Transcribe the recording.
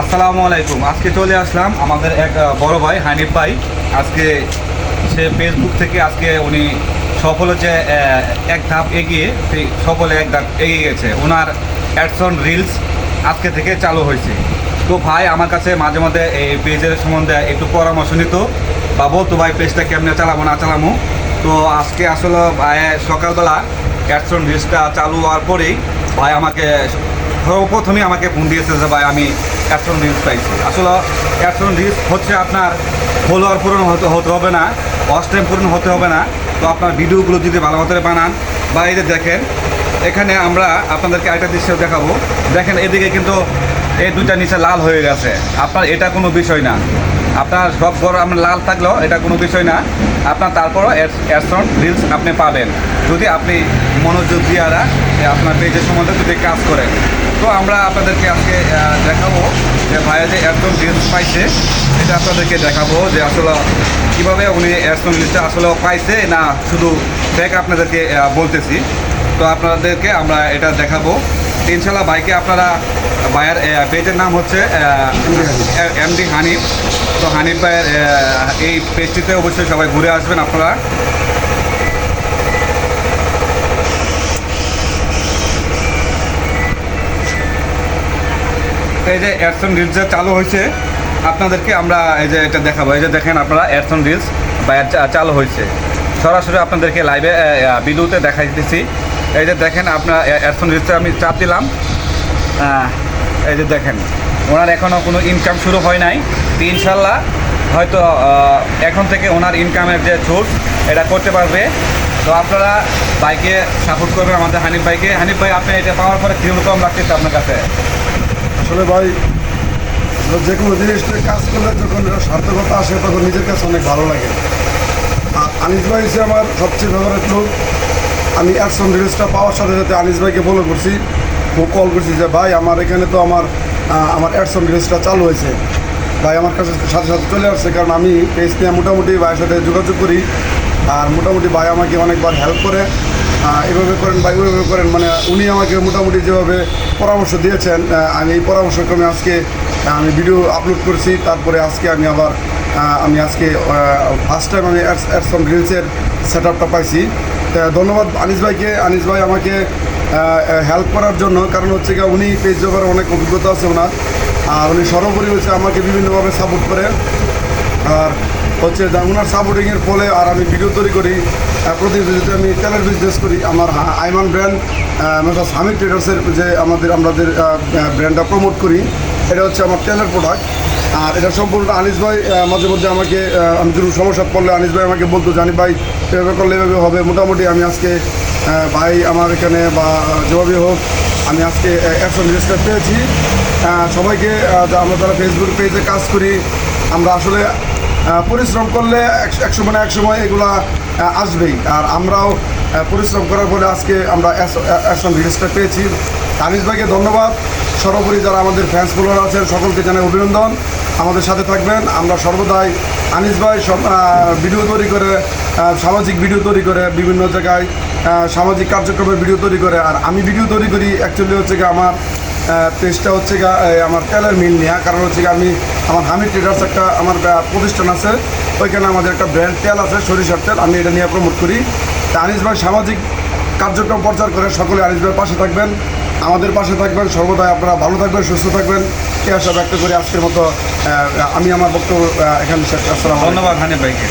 আসসালামু আলাইকুম। আজকে চলে আসলাম আমাদের এক বড় ভাই, হানিফ ভাই। আজকে সে ফেসবুক থেকে আজকে উনি সফল হচ্ছে এক ধাপ এগিয়ে, সেই সফলে এক ধাপ এগিয়ে গেছে। ওনার অ্যাডসন রিলস আজকে থেকে চালু হয়েছে। তো ভাই, আমার কাছে মাঝে মাঝে এই পেজের সম্বন্ধে একটু পরামর্শ নিত। বা বলতো ভাই, পেজটা কেমনে চালাবো, না চালাবো? তো আজকে আসলে ভাই, সকালবেলা অ্যাডসন রিলসটা চালু হওয়ার পরেই ভাই আমাকে সর্বপ্রথমে আমাকে ফোন দিয়েছে যে, ভাই, আমি অ্যাডসন রিলস পাইছি। আসলে অ্যাডসন রিলস হচ্ছে আপনার ফলোয়ার পূরণ হতে হতে হবে না টাইম পূরণ হতে হবে না। তো আপনার ভিডিওগুলো যদি ভালো মতো বানান, বা এই দেখেন, এখানে আমরা আপনাদেরকে আরেকটা দৃশ্য দেখাবো। দেখেন, এদিকে কিন্তু এই দুইটা নিচে লাল হয়ে গেছে। আপনার এটা কোনো বিষয় না। আপনার সব বড় আপনার লাল থাকলেও এটা কোনো বিষয় না। আপনার তারপরও অ্যাডসন রিলস আপনি পাবেন। যদি আপনি মনোযোগ দিয়ে আপনার পেজের সম্বন্ধে যদি কাজ করেন। তো আমরা আপনাদেরকে আজকে দেখাবো যে ভাইয়া যে অ্যাডসন রিলস পাইছে, এটা আপনাদেরকে দেখাবো যে আসলে কীভাবে উনি অ্যাডসন রিলসটা আসলে পাইছে না শুধু ফেক আপনাদেরকে বলতেছি। তো আপনাদেরকে আমরা এটা দেখাবো। ইনশাল্লাহ বাইকে আপনারা ভাইয়ের পেজের নাম হচ্ছে এমডি হানিফ। তো হানিফ ভাইয়ের এই পেজটিতে অবশ্যই সবাই ঘুরে আসবেন আপনারা। এই যে অ্যাডসন রিলস যে চালু হয়েছে, আপনাদেরকে আমরা এই যে এটা দেখাবো। এই যে দেখেন আপনারা অ্যাডসন রিলস বা এর চা- চালু হয়েছে। সরাসরি আপনাদেরকে লাইভে ভিডিওতে দেখাই দিতেছি এই যে দেখেন আপনার অ্যাডসন রিলসে আমি চাপ দিলাম। আহ, এই যে দেখেন ওনার এখনও কোনো ইনকাম শুরু হয় নাই। ইনশাল্লাহ হয়তো এখন থেকে ওনার ইনকামের যে সোর্স এটা করতে পারবে। তো আপনারা বাইকে সাপোর্ট করবেন আমাদের হানিফ ভাইকে। হানিফ ভাই আপনি এটা পাওয়ার পরে কীরকম লাগতেছে আপনার কাছে? আসলে ভাই যে কোনো জিনিসটা কাজ করলে যখন সার্থকতা আসে তখন নিজের কাছে অনেক ভালো লাগে। আনিস ভাই হচ্ছে আমার সবচেয়ে ফেভারেট লোক। আমি অ্যাডসন রিলসটা পাওয়ার সাথে সাথে আনিস ভাইকে ফলো করছি। ও কল করছি যে, ভাই, আমার এখানে তো আমার আমার অ্যাডসন রিলসটা চালু হয়েছে। ভাই, আমার কাছে সাথে সাথে চলে আসছে কারণ আমি পেজ নিয়ে মোটামুটি ভাইয়ের সাথে যোগাযোগ করি। আর মোটামুটি ভাই আমাকে অনেকবার হেল্প করে। এভাবে করেন বা ওইভাবে করেন। মানে উনি আমাকে মোটামুটি যেভাবে পরামর্শ দিয়েছেন আমি এই পরামর্শক্রমে আজকে আমি ভিডিও আপলোড করছি। তারপরে আজকে আমি আবার আমি আজকে ফার্স্ট টাইম আমি অ্যাডসন রিলসের সেট আপটা পাইছি। ধন্যবাদ আনিস ভাইকে। আনিস ভাই আমাকে হেল্প করার জন্য, কারণ হচ্ছে কি উনি পেজ ব্যাপারে অনেক অভিজ্ঞতা আছে ওনার। আর উনি সর্বোপরি হচ্ছে আমাকে বিভিন্নভাবে সাপোর্ট করে। আর হচ্ছে ওনার সাপোর্টিংয়ের ফলে আর আমি ভিডিও তৈরি করি যদি আমি তেলের বিজনেস করি। আমার আইমান ব্র্যান্ড মেসাস হামিদ ট্রেডার্সের যে আমাদের আমাদের ব্র্যান্ডটা প্রমোট করি। এটা হচ্ছে আমার তেলের প্রোডাক্ট আর এটা সম্পূর্ণ আনিস ভাই মাঝে মধ্যে আমাকে আমি যদি সমস্যা পড়লে আনিস ভাই আমাকে বলতো, জানি ভাই, এভাবে করলে এভাবে হবে। মোটামুটি আমি আজকে ভাই আমার এখানে বা যেভাবে হোক, আমি আজকে একশো রেজিস্টার পেয়েছি। সবাইকে আমরা যারা ফেসবুক পেজে কাজ করি, আমরা আসলে পরিশ্রম করলে এক- সময় এক সময় এগুলা আসবেই। আর আমরাও পরিশ্রম করার ফলে আজকে আমরা অ্যাকশন রেজিস্টার পেয়েছি। আনিস ভাইকে ধন্যবাদ। সর্বোপরি যারা আমাদের ফ্যান্স ফলোয়ার আছেন, সকলকে জানাই অভিনন্দন। আমাদের সাথে থাকবেন। আমরা সর্বদাই আনিস ভাই সব ভিডিও তৈরি করে সামাজিক ভিডিও তৈরি করে, বিভিন্ন জায়গায় সামাজিক কার্যক্রমের ভিডিও তৈরি করে। আর আমি ভিডিও তৈরি করি অ্যাকচুয়ালি হচ্ছে গিয়ে আমার পেজটা হচ্ছে আমার তেলের মিল নেওয়া কারণ হচ্ছে আমি, আমার হামিদ ট্রেডার্স একটা, আমার প্রতিষ্ঠান আছে। ওইখানে আমাদের একটা ব্র্যান্ড তেল আছে, সরিষার তেল। আমি এটা নিয়ে প্রমোট করি। তা আনিস ভাই সামাজিক কার্যক্রম প্রচার করে, সকলে আনিস ভাইয়ের পাশে থাকবেন। আমাদের পাশে থাকবেন। সর্বদাই আপনারা ভালো থাকবেন, সুস্থ থাকবেন। এই আশা ব্যক্ত করে আজকের মতো আমি আমার বক্তব্য এখানে ধন্যবাদ হানিফ ভাইকে।